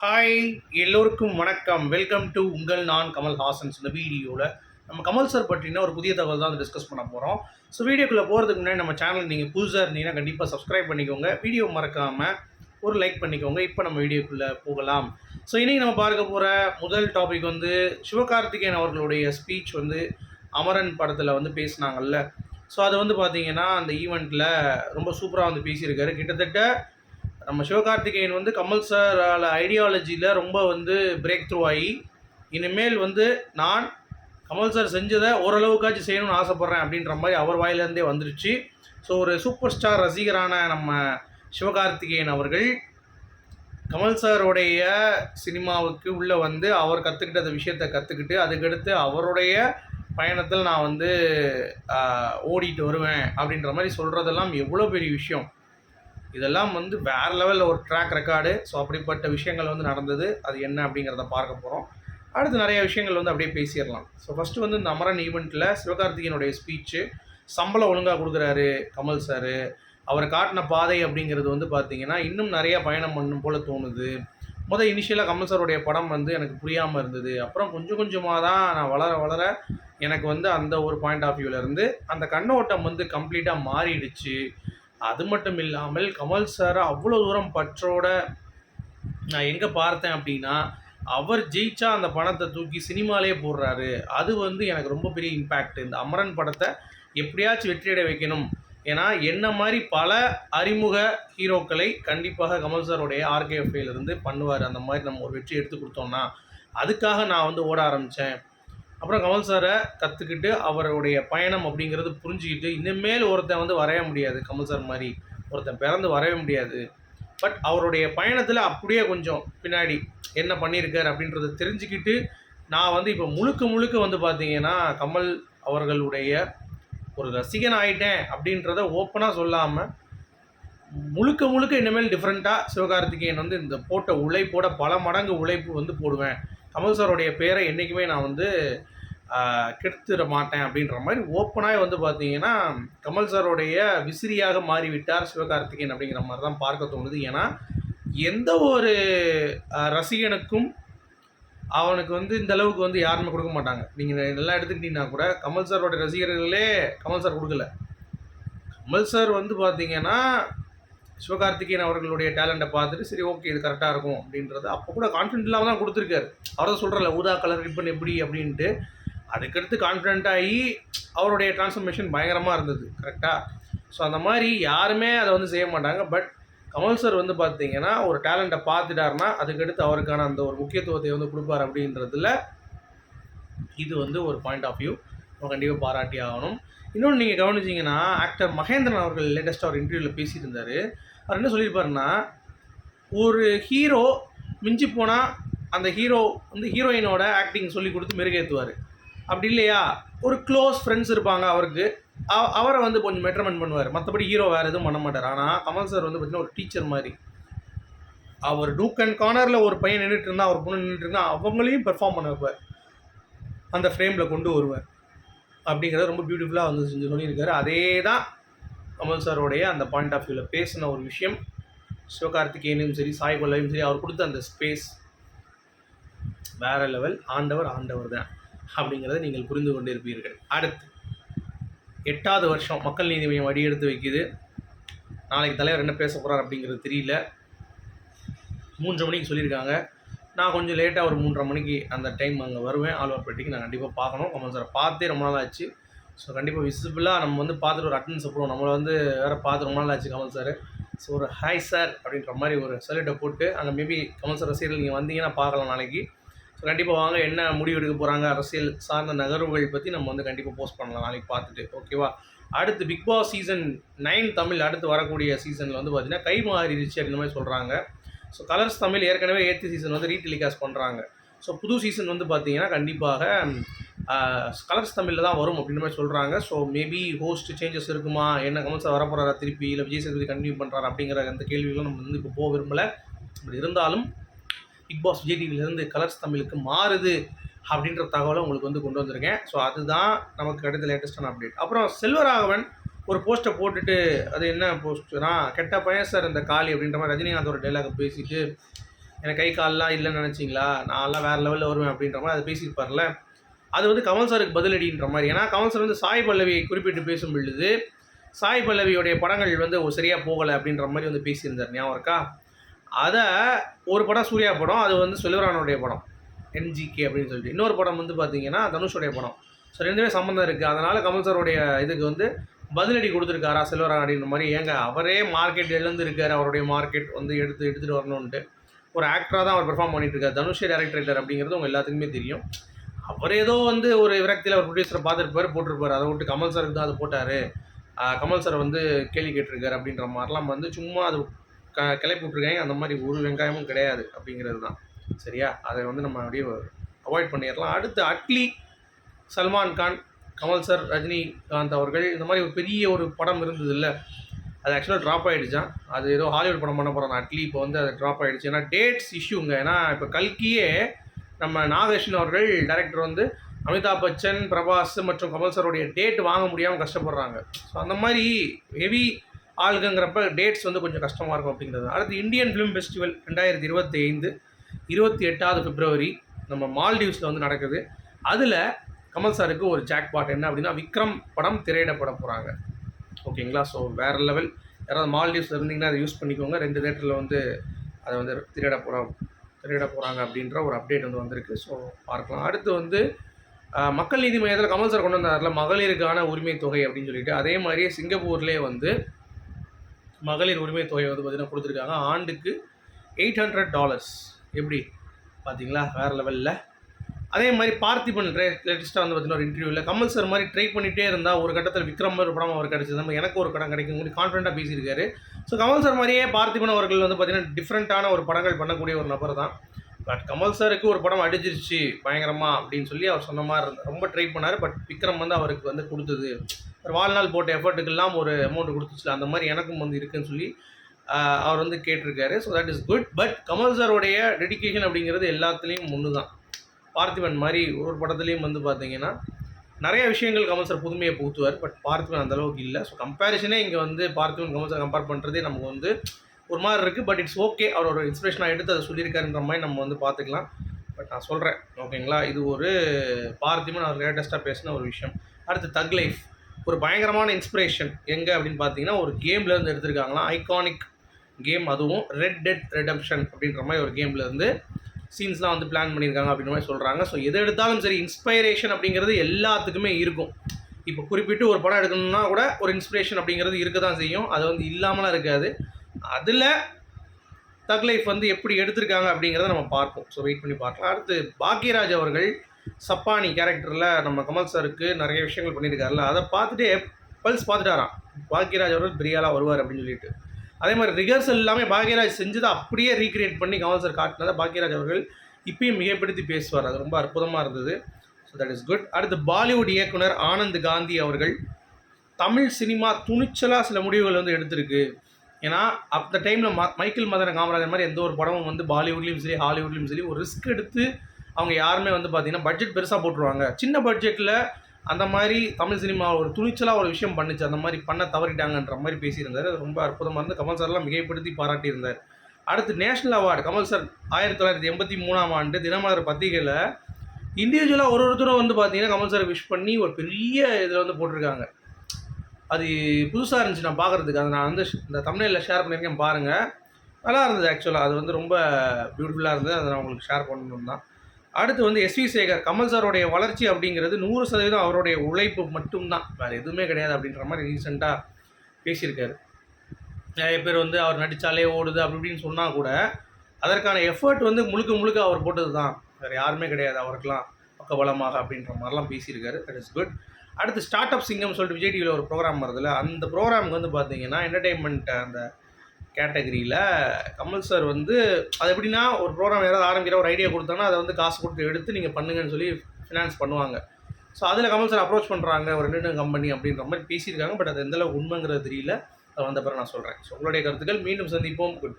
Hi எல்லோருக்கும் வணக்கம். Welcome to உங்கள் நான் கமல்ஹாசன்ஸ் இந்த வீடியோவில் நம்ம கமல் சார் பற்றின ஒரு புதிய தகவல் தான் டிஸ்கஸ் பண்ண போகிறோம் ஸோ வீடியோக்குள்ளே போகிறதுக்கு முன்னாடி நம்ம சேனல் நீங்கள் புதுசாக இருந்தீங்கன்னா கண்டிப்பாக சப்ஸ்கிரைப் பண்ணிக்கோங்க. வீடியோ மறக்காமல் ஒரு லைக் பண்ணிக்கோங்க. இப்போ நம்ம வீடியோக்குள்ளே போகலாம். ஸோ இன்றைக்கி நம்ம பார்க்க போகிற முதல் டாபிக் வந்து சிவகார்த்திகேயன் அவர்களுடைய ஸ்பீச் வந்து அமரன் படத்தில் வந்து பேசினாங்கல்ல. ஸோ அது வந்து பார்த்தீங்கன்னா அந்த ஈவெண்ட்டில் ரொம்ப சூப்பராக வந்து பேசியிருக்காரு. கிட்டத்தட்ட நம்ம சிவகார்த்திகேயன் வந்து கமல் சார் ஐடியாலஜியில் ரொம்ப வந்து பிரேக் த்ரூ ஆகி இனிமேல் வந்து நான் கமல் சார் செஞ்சதை ஓரளவுக்காச்சும் செய்யணும்னு ஆசைப்பட்றேன் அப்படின்ற மாதிரி அவர் வாயிலேருந்தே வந்துருச்சு. ஸோ ஒரு சூப்பர் ஸ்டார் ரசிகரான நம்ம சிவகார்த்திகேயன் அவர்கள் கமல் சாருடைய சினிமாவுக்கு உள்ளே வந்து அவர் கற்றுக்கிட்ட அந்த விஷயத்தை கற்றுக்கிட்டு அதுக்கடுத்து அவருடைய பயணத்தில் நான் வந்து ஓடிட்டு வருவேன் அப்படின்ற மாதிரி சொல்கிறதெல்லாம் எவ்வளோ பெரிய விஷயம். இதெல்லாம் வந்து வேறு லெவலில் ஒரு ட்ராக் ரெக்கார்டு ஸோ அப்படிப்பட்ட விஷயங்கள் வந்து நடந்தது. அது என்ன அப்படிங்கிறத பார்க்க போகிறோம் அடுத்து நிறைய விஷயங்கள் வந்து அப்படியே பேசிடலாம். ஸோ ஃபஸ்ட்டு வந்து இந்த அமரன் ஈவெண்ட்டில் சிவகார்த்திகேயனுடைய ஸ்பீச்சு சம்பளம் ஒழுங்காக கொடுக்குறாரு கமல் சார் அவர் காட்டின பாதை அப்படிங்கிறது வந்து பார்த்தீங்கன்னா இன்னும் நிறைய பயணம் பண்ணும் போல் தோணுது. முதல் இனிஷியலாக கமல் சாருடைய படம் வந்து எனக்கு புரியாமல் இருந்தது. அப்புறம் கொஞ்சம் கொஞ்சமாக தான் நான் வளர வளர எனக்கு வந்து அந்த ஒரு பாயிண்ட் ஆஃப் வியூவிலேருந்து அந்த கண்ணோட்டம் வந்து கம்ப்ளீட்டாக மாறிடுச்சு. அது மட்டும் இல்லாமல் கமல் சாரை அவ்வளோ தூரம் பற்றோட நான் எங்கே பார்த்தேன் அப்படின்னா அவர் ஜெயிச்சா அந்த பணத்தை தூக்கி சினிமாலே போடுறாரு. அது வந்து எனக்கு ரொம்ப பெரிய இம்பேக்ட் இந்த அமரன் படத்தை எப்படியாச்சும் வெற்றியடை வைக்கணும். ஏன்னா என்ன மாதிரி பல அறிமுக ஹீரோக்களை கண்டிப்பாக கமல் சாருடைய ஆர்கேஎஃப்ஐலேருந்து இருந்து பண்ணுவார். அந்த மாதிரி நம்ம ஒரு வெற்றி எடுத்து கொடுத்தோம்னா அதுக்காக நான் வந்து ஓட ஆரம்பித்தேன் அப்புறம் கமல் சாரை கற்றுக்கிட்டு அவருடைய பயணம் அப்படிங்கிறது புரிஞ்சுக்கிட்டு இனிமேல் ஒருத்தன் வந்து வரைய முடியாது கமல் சார் மாதிரி. ஒருத்தன் பிறந்து வரவே முடியாது. பட் அவருடைய பயணத்தில் அப்படியே கொஞ்சம் பின்னாடி என்ன பண்ணியிருக்கார் அப்படின்றத தெரிஞ்சுக்கிட்டு நான் வந்து இப்போ முழுக்க முழுக்க வந்து பார்த்தீங்கன்னா கமல் அவர்களுடைய ஒரு ரசிகன் ஆயிட்டேன் அப்படின்றத ஓப்பனாக சொல்லாமல் முழுக்க முழுக்க இனிமேல் டிஃப்ரெண்ட்டாக சிவகார்த்திகேயன் வந்து இந்த போட்ட உழைப்போட பல மடங்கு உழைப்பு வந்து போடுவேன். கமல் சாருடைய பேரை என்றைக்குமே நான் வந்து கெடுத்துட மாட்டேன் அப்படின்ற மாதிரி ஓப்பனாக வந்து பார்த்தீங்கன்னா கமல் சாருடைய விசிறியாக மாறிவிட்டார் சிவகார்த்திகேயன் அப்படிங்கிற மாதிரி தான் பார்க்க தோணுது. ஏன்னா எந்த ஒரு ரசிகனுக்கும் அவனுக்கு வந்து இந்த அளவுக்கு வந்து யாருமே கொடுக்க மாட்டாங்க. நீங்கள் நல்லா எடுத்துக்கிட்டீங்கன்னா கூட கமல் சாரோட ரசிகர்களே கமல் சார் கொடுக்கல. கமல் சார் வந்து பார்த்தீங்கன்னா சிவகார்த்திகேயன் அவர்களுடைய டேலண்ட்டை பார்த்துட்டு சரி ஓகே இது கரெக்டாக இருக்கும் அப்படின்றது அப்போ கூட கான்ஃபிடென்ட் இல்லாமல் தான் கொடுத்துருக்காரு. அவர் தான் சொல்கிறல ஊதா கலர் ரிப்பன் எப்படி அப்படின்ட்டு. அதுக்கடுத்து கான்ஃபிடென்ட் ஆகி அவருடைய டிரான்ஸ்ஃபர்மேஷன் பயங்கரமாக இருந்தது கரெக்டாக ஸோ அந்த மாதிரி யாருமே அதை வந்து செய்ய மாட்டாங்க. பட் கமல் சார் வந்து பார்த்தீங்கன்னா ஒரு டேலண்ட்டை பார்த்துட்டாருன்னா அதுக்கடுத்து அவருக்கான அந்த ஒரு முக்கியத்துவத்தை வந்து கொடுப்பார் அப்படின்றதுல இது வந்து ஒரு பாயிண்ட் ஆஃப் வியூ நம்ம கண்டிப்பாக பாராட்டி ஆகணும். இன்னொன்று நீங்கள் கவனிச்சிங்கன்னா ஆக்டர் மகேந்திரன் அவர்கள் லேட்டஸ்ட்டாக ஒரு இன்டர்வியூவில் பேசியிருந்தார். அவர் என்ன சொல்லியிருப்பாருன்னா ஒரு ஹீரோ மிஞ்சி போனால் அந்த ஹீரோ வந்து ஹீரோயினோட ஆக்டிங் சொல்லி கொடுத்து மெருகேற்றுவார் அப்படி இல்லையா? ஒரு க்ளோஸ் ஃப்ரெண்ட்ஸ் இருப்பாங்க அவருக்கு. அவ- அவரை வந்து கொஞ்சம் மெட்ரமெண்ட் பண்ணுவார். மற்றபடி ஹீரோ வேறு எதுவும் பண்ண மாட்டார். ஆனால் கமல் சார் வந்து பார்த்தீங்கன்னா ஒரு டீச்சர் மாதிரி. அவர் டூக் அண்ட் கார்னரில் ஒரு பையன் நின்றுட்டு இருந்தால் ஒரு பொண்ணு நின்றுட்டு இருந்தால் அவங்களையும் பெர்ஃபார்ம் பண்ண வைப்பார். அந்த ஃப்ரேமில் கொண்டு வருவார். அப்படிங்கிறத ரொம்ப பியூட்டிஃபுல்லாக வந்து செஞ்சு சொல்லியிருக்காரு. அதே தான் கமல் சாரோடைய அந்த பாயிண்ட் ஆஃப் வியூவில் பேசின ஒரு விஷயம். சிவகார்த்திகேயனையும் சரி சாய் கொல்லையும் சரி அவர் கொடுத்த அந்த ஸ்பேஸ் வேற லெவல் ஆண்டவர் ஆண்டவர் தான் அப்படிங்கிறத நீங்கள் புரிந்து கொண்டிருப்பீர்கள். அடுத்து எட்டாவது வருஷம் மக்கள் நீதி மையம் அடி எடுத்து வைக்குது. நாளைக்கு தலைவர் என்ன பேச போகிறார் அப்படிங்கிறது தெரியல. மூன்றரை மணிக்கு சொல்லியிருக்காங்க. நான் கொஞ்சம் லேட்டாக ஒரு மூன்றரை மணிக்கு அந்த டைம் அங்கே வருவேன். ஆழ்வார்பேட்டைக்கு நான் கண்டிப்பாக பார்க்கணும். கமல் சார் பார்த்தே ரொம்ப நாள் ஆச்சு. ஸோ கண்டிப்பாக விசிபிளாக நம்ம வந்து பார்த்துட்டு ஒரு அட்டன்ஸ் போடுவோம். நம்மளை வந்து வேறு பார்த்து ரொம்ப நாள் ஆச்சு கமல் சார் ஸோ ஒரு ஹாய் சார் அப்படின்ற மாதிரி ஒரு சல்யூட்டை போட்டு அங்கே மேபி கமல் சார் ரசிகர்கள் நீங்கள் வந்தீங்கன்னா பார்க்கலாம் நாளைக்கு. ஸோ கண்டிப்பாக வாங்க என்ன முடிவு எடுக்க போகிறாங்க அரசியல் சார்ந்த நகர்வுகள் பற்றி நம்ம வந்து கண்டிப்பாக போஸ்ட் பண்ணலாம் நாளைக்கு பார்த்துட்டு ஓகேவா அடுத்து Bigg Boss season nine Tamil அடுத்து வரக்கூடிய சீசனில் வந்து பார்த்தீங்கன்னா கை மாறிடுச்சு அப்படின்ற மாதிரி சொல்கிறாங்க ஸோ கலர்ஸ் தமிழ் ஏற்கனவே ஏற்று சீசன் வந்து ரீடெலிகாஸ்ட் பண்ணுறாங்க ஸோ புது சீசன் வந்து பார்த்தீங்கன்னா கண்டிப்பாக கலர்ஸ் தமிழில் தான் வரும் அப்படின்ற மாதிரி சொல்கிறாங்க ஸோ மேபி ஹோஸ்ட் சேஞ்சஸ் இருக்குமா? என்ன கமல் சார் வரப்போகிறாரா திருப்பி? இல்லை விஜய் சேதுபதி கண்டினியூ பண்ணுறாரு அப்படிங்கிற அந்த கேள்விகளும் நம்ம வந்து இப்போ போக விரும்பலை. அப்படி இருந்தாலும் பிக் பாஸ் விஜய் டிவிலேருந்து கலர்ஸ் தமிழுக்கு மாறுது அப்படின்ற தகவலை உங்களுக்கு வந்து கொண்டு வந்திருக்கேன். ஸோ அதுதான் நமக்கு கிடைத்த லேட்டஸ்டான அப்டேட் அப்புறம் செல்வராகவன் ஒரு போஸ்ட்டை போட்டுட்டு அது என்ன போஸ்ட்னா கெட்ட பையன் சார் இந்த காளி அப்படின்ற மாதிரி ரஜினிகாந்த் ஒரு டைலாக் பேசிட்டு எனக்கு கை கால்லாம் இல்லைன்னு நினச்சிங்களா? நான்லாம் வேறு லெவலில் வருவேன் அப்படின்ற மாதிரி அதை பேசியிருப்பார்ல அது வந்து கமல் சாருக்கு பதிலடின்ற மாதிரி. ஏன்னா கமல் சார் வந்து சாய் பல்லவியை குறிப்பிட்டு பேசும் பொழுது சாய் பல்லவியோடைய படங்கள் வந்து சரியாக போகலை அப்படின்ற மாதிரி வந்து பேசியிருந்தார். ஞாபகம் இருக்கா? அதை ஒரு படம் சூர்யா படம் அது வந்து செல்வரானுடைய படம். என்ஜிகே அப்படின்னு சொல்லிட்டு. இன்னொரு படம் வந்து பார்த்தீங்கன்னா தனுஷுடைய படம். ஸோ ரெண்டுமே சம்மந்தம் இருக்குது அதனால் கமல் சாருடைய இதுக்கு வந்து பதிலடி கொடுத்துருக்காரா செல்வரான் அப்படின்ற மாதிரி. ஏங்க அவரே மார்க்கெட் எழுந்திருக்காரு அவருடைய மார்க்கெட் வந்து எடுத்து எடுத்துகிட்டு வரணுன்ட்டு ஒரு ஆக்டராக தான் அவர் பெர்ஃபார்ம் பண்ணிட்டு இருக்காரு. தனுஷ் டேரக்டர் அப்படிங்கிறது உங்கள் எல்லாத்துக்குமே தெரியும். அவர் ஏதோ வந்து ஒரு விரக்தியில் ஒரு ப்ரொடியூசரை பார்த்துருப்பாரு போட்டிருப்பார். அதை விட்டு கமல் சாருக்கு தான் அதை போட்டார். கமல் சார் வந்து கேள்வி கேட்டிருக்காரு அப்படின்ற மாதிரிலாம் வந்து சும்மா அது க கிளப்பி விட்ருக்காங்க அந்த மாதிரி ஒரு வெங்காயமும் கிடையாது அப்படிங்கிறது தான். சரியா? அதை வந்து நம்ம அப்படியே அவாய்ட் பண்ணிடலாம். அடுத்து அட்லி சல்மான் கான் கமல் சார் ரஜினிகாந்த் அவர்கள் இந்த மாதிரி ஒரு பெரிய ஒரு படம் இருந்தது இல்லை அது ஆக்சுவலாக ட்ராப் ஆகிடுச்சான் அது ஏதோ ஹாலிவுட் படம் பண்ண போகிறாங்க அட்லி இப்போ வந்து அது ட்ராப் ஆகிடுச்சு ஏன்னா டேட்ஸ் இஷ்யூங்க ஏன்னா இப்போ கல்கியே நம்ம நாகேஷன் அவர்கள் டைரக்டர் வந்து அமிதாப் பச்சன் பிரபாஸ் மற்றும் கமல் சாருடைய டேட் வாங்க முடியாமல் கஷ்டப்படுறாங்க. ஸோ அந்த மாதிரி ஹெவி ஆளுங்கிறப்ப டேட்ஸ் வந்து கொஞ்சம் கஷ்டமாக இருக்கும் அப்படிங்கிறது. அடுத்து இந்தியன் ஃபிலிம் ஃபெஸ்டிவல் ரெண்டாயிரத்தி இருபத்தி ஐந்து இருபத்தி எட்டாவது பிப்ரவரி நம்ம மால்டீவ்ஸில் வந்து நடக்குது. அதில் கமல் சாருக்கு ஒரு ஜாக்பாட் என்ன அப்படின்னா விக்ரம் படம் திரையிடப்பட போகிறாங்க ஓகேங்களா ஸோ வேறு லெவல் யாராவது மால்டீவ்ஸில் இருந்தீங்கன்னா அதை யூஸ் பண்ணிக்கோங்க. ரெண்டு தேட்டரில் வந்து அதை வந்து திரையிட போகிற திரையிட போகிறாங்க அப்படின்ற ஒரு அப்டேட் வந்து வந்திருக்கு. ஸோ பார்க்கலாம். அடுத்து வந்து மக்கள் நீதி மையத்தில் கமல் சார் கொண்டு வந்தார்ல மகளிருக்கான உரிமை தொகை அப்படின்னு சொல்லிட்டு. அதே மாதிரியே சிங்கப்பூர்லேயே வந்து மகளிர் உரிமை தொகை வந்து பார்த்திங்கன்னா கொடுத்துருக்காங்க. ஆண்டுக்கு எயிட் ஹண்ட்ரட் டாலர்ஸ் எப்படி? பார்த்தீங்களா வேறு லெவலில் அதே மாதிரி பார்த்திபன் லேட்டஸ்ட்டாக வந்து பார்த்தீங்கன்னா ஒரு இன்டர்வியூவில் கமல் சார் மாதிரி ட்ரை பண்ணிகிட்டே இருந்தால் ஒரு கட்டத்தில் விக்ரம் மாதிரி ஒரு படம் அவர் கிடச்சிது. நம்ம எனக்கு ஒரு படம் கிடைக்கும். மாதிரி கான்ஃபிடண்ட்டாக பேசியிருக்காரு. ஸோ கமல் சார் மாதிரியே பார்த்திபன் அவர்கள் வந்து பார்த்தீங்கன்னா டிஃப்ரெண்ட்டான ஒரு படங்கள் பண்ணக்கூடிய ஒரு நபர் தான். பட் கமல் சாருக்கு ஒரு படம் அடிச்சிருச்சு பயங்கரமாக அப்படின்னு சொல்லி அவர் சொன்ன மாதிரி இருந்தார் ரொம்ப ட்ரை பண்ணார். பட் விக்ரம் வந்து அவருக்கு வந்து கொடுத்தது. ஒரு வாழ்நாள் போட்ட எஃபர்ட்டுக்கெல்லாம் ஒரு அமௌண்ட் கொடுத்துச்சு அந்த மாதிரி எனக்கும் வந்து இருக்குன்னு சொல்லி அவர் வந்து கேட்டிருக்காரு. So that is good but Kamal சாருடைய டெடிகேஷன் அப்படிங்கிறது எல்லாத்துலேயும் ஒன்று தான் பார்த்திபன் மாதிரி ஒரு படத்துலேயும் வந்து பார்த்தீங்கன்னா நிறைய விஷயங்கள் கமல் சார் புதுமையை புகுத்துவார் பட் பார்த்திபன் அந்தளவுக்கு இல்லை. ஸோ கம்பேரிஷனே இங்கே வந்து பார்த்திபன் கமல் சார் கம்பேர் பண்ணுறதே நமக்கு வந்து ஒரு மாதிரி இருக்குது பட் இட்ஸ் ஓகே அவரோட இன்ஸ்பிரேஷனாக எடுத்து அதை சொல்லியிருக்காருன்ற மாதிரி நம்ம வந்து பார்த்துக்கலாம். பட் நான் சொல்கிறேன் ஓகேங்களா? இது ஒரு பார்த்திபன் அவர் லேட்டஸ்ட்டாக பேசின ஒரு விஷயம். அடுத்து தக் லைஃப் ஒரு பயங்கரமான இன்ஸ்பிரேஷன் எங்கே அப்படின்னு பார்த்தீங்கன்னா ஒரு கேம்லேருந்து எடுத்திருக்காங்களாம். ஐகானிக் கேம் அதுவும் ரெட் டெட் ரெடம்ஷன் அப்படின்ற மாதிரி ஒரு கேம்லேருந்து சீன்ஸ்லாம் வந்து பிளான் பண்ணியிருக்காங்க அப்படின்ற மாதிரி சொல்கிறாங்க ஸோ எது எடுத்தாலும் சரி இன்ஸ்பைரேஷன் அப்படிங்கிறது எல்லாத்துக்குமே இருக்கும். இப்போ குறிப்பிட்டு ஒரு படம் எடுக்கணும்னா கூட ஒரு இன்ஸ்பிரேஷன் அப்படிங்கிறது இருக்க தான் செய்யும். அது வந்து இல்லாமலாம் இருக்காது. அதில் தக் லைஃப் வந்து எப்படி எடுத்திருக்காங்க அப்படிங்கிறத நம்ம பார்ப்போம். ஸோ வெயிட் பண்ணி பார்க்கலாம். அடுத்து பாக்யராஜ் அவர்கள் சப்பானி கேரக்டரில் நம்ம கமல் சாருக்கு நிறைய விஷயங்கள் பண்ணியிருக்காருல அதை பார்த்துட்டு பல்ஸ் பார்த்துட்டாராம். பாக்யராஜ் அவர்கள் பிரியாலாக வருவார் அப்படின்னு சொல்லிட்டு. அதே மாதிரி ரிகர்சல் எல்லாமே பாக்யராஜ் செஞ்சதை அப்படியே ரீக்ரியேட் பண்ணி கமல் சார் காட்டினதை பாக்யராஜ் அவர்கள் இப்பயும் மிகைப்படுத்தி பேசுவார். அது ரொம்ப அற்புதமாக இருந்தது. ஸோ தட் இஸ் குட் அடுத்து பாலிவுட் இயக்குனர் ஆனந்த் காந்தி அவர்கள் தமிழ் சினிமா துணிச்சலாக சில முடிவுகள் வந்து எடுத்திருக்கு. ஏன்னா அந்த டைமில் ம மைக்கேல் மதன காமராஜர் மாதிரி எந்த ஒரு படமும் வந்து பாலிவுட்லேயும் சரி ஹாலிவுட்லேயும் சரி ஒரு ரிஸ்க் எடுத்து அவங்க யாருமே வந்து பார்த்தீங்கன்னா பட்ஜெட் பெருசாக போட்டுருவாங்க. சின்ன பட்ஜெட்டில் அந்த மாதிரி தமிழ் சினிமா ஒரு துணிச்சலாக ஒரு விஷயம் பண்ணுச்சு. அந்த மாதிரி பண்ண தவறிட்டாங்கன்ற மாதிரி பேசியிருந்தார். அது ரொம்ப அற்புதமாக இருந்து கமல் சார்லாம் மிகைப்படுத்தி பாராட்டியிருந்தார். அடுத்து நேஷனல் அவார்டு கமல் சார் ஆயிரத்தி தொள்ளாயிரத்தி எண்பத்தி மூணாம் ஆண்டு தினமலர் பத்திரிகையில் இண்டிவிஜுவலாக ஒரு ஒருத்தரும் வந்து பார்த்தீங்கன்னா கமல் சார் விஷ் பண்ணி ஒரு பெரிய இதில் வந்து போட்டிருக்காங்க. அது புதுசாக இருந்துச்சு நான் பார்க்குறதுக்கு அதை நான் வந்து இந்த தமிழில் ஷேர் பண்ணியிருக்கேன் பாருங்கள் நல்லா இருந்தது ஆக்சுவலாக அது வந்து ரொம்ப பியூட்டிஃபுல்லாக இருந்தது. அதை நான் உங்களுக்கு ஷேர் பண்ணணும் தான். அடுத்து வந்து எஸ்வி சேகர் கமல் சாருடைய வளர்ச்சி அப்படிங்கிறது நூறு சதவீதம் அவருடைய உழைப்பு மட்டும்தான். வேறு எதுவுமே கிடையாது அப்படின்ற மாதிரி ரீசெண்டாக பேசியிருக்காரு. நிறைய பேர் வந்து அவர் நடித்தாலே ஓடுது அப்படி இப்படின்னு சொன்னால் கூட அதற்கான எஃபர்ட் வந்து முழுக்க முழுக்க அவர் போட்டது தான் வேறு யாருமே கிடையாது அவருக்கெலாம் பக்கபலமாக அப்படின்ற மாதிரிலாம் பேசியிருக்காரு. தட் இஸ் குட் அடுத்து ஸ்டார்ட் அப் சிங்கம் சொல்லிட்டு விஜய் டிவியில் ஒரு ப்ரோக்ராம் வருதுல்ல அந்த ப்ரோக்ராமுக்கு வந்து பார்த்தீங்கன்னா என்டர்டெயின்மெண்ட் அந்த கேட்டகரியில் கமல் சார் வந்து அது எப்படின்னா ஒரு ப்ரோக்ராம் யாராவது ஆரம்பிக்கிற ஒரு ஐடியா கொடுத்தாங்கன்னா அதை வந்து காசு கொடுத்து எடுத்து நீங்கள் பண்ணுங்கன்னு சொல்லி ஃபினான்ஸ் பண்ணுவாங்க. ஸோ அதில் கமல் சார் அப்ரோச் பண்ணுறாங்க ஒரு ரெண்டு கம்பெனி அப்படின்ற மாதிரி பேசியிருக்காங்க பட் அது எந்தளவுக்கு உண்மைங்கிறது தெரியல. அது வந்த பிறகு நான் சொல்கிறேன் ஸோ உங்களுடைய கருத்துக்கள் மீண்டும் சந்திப்போம். Good bye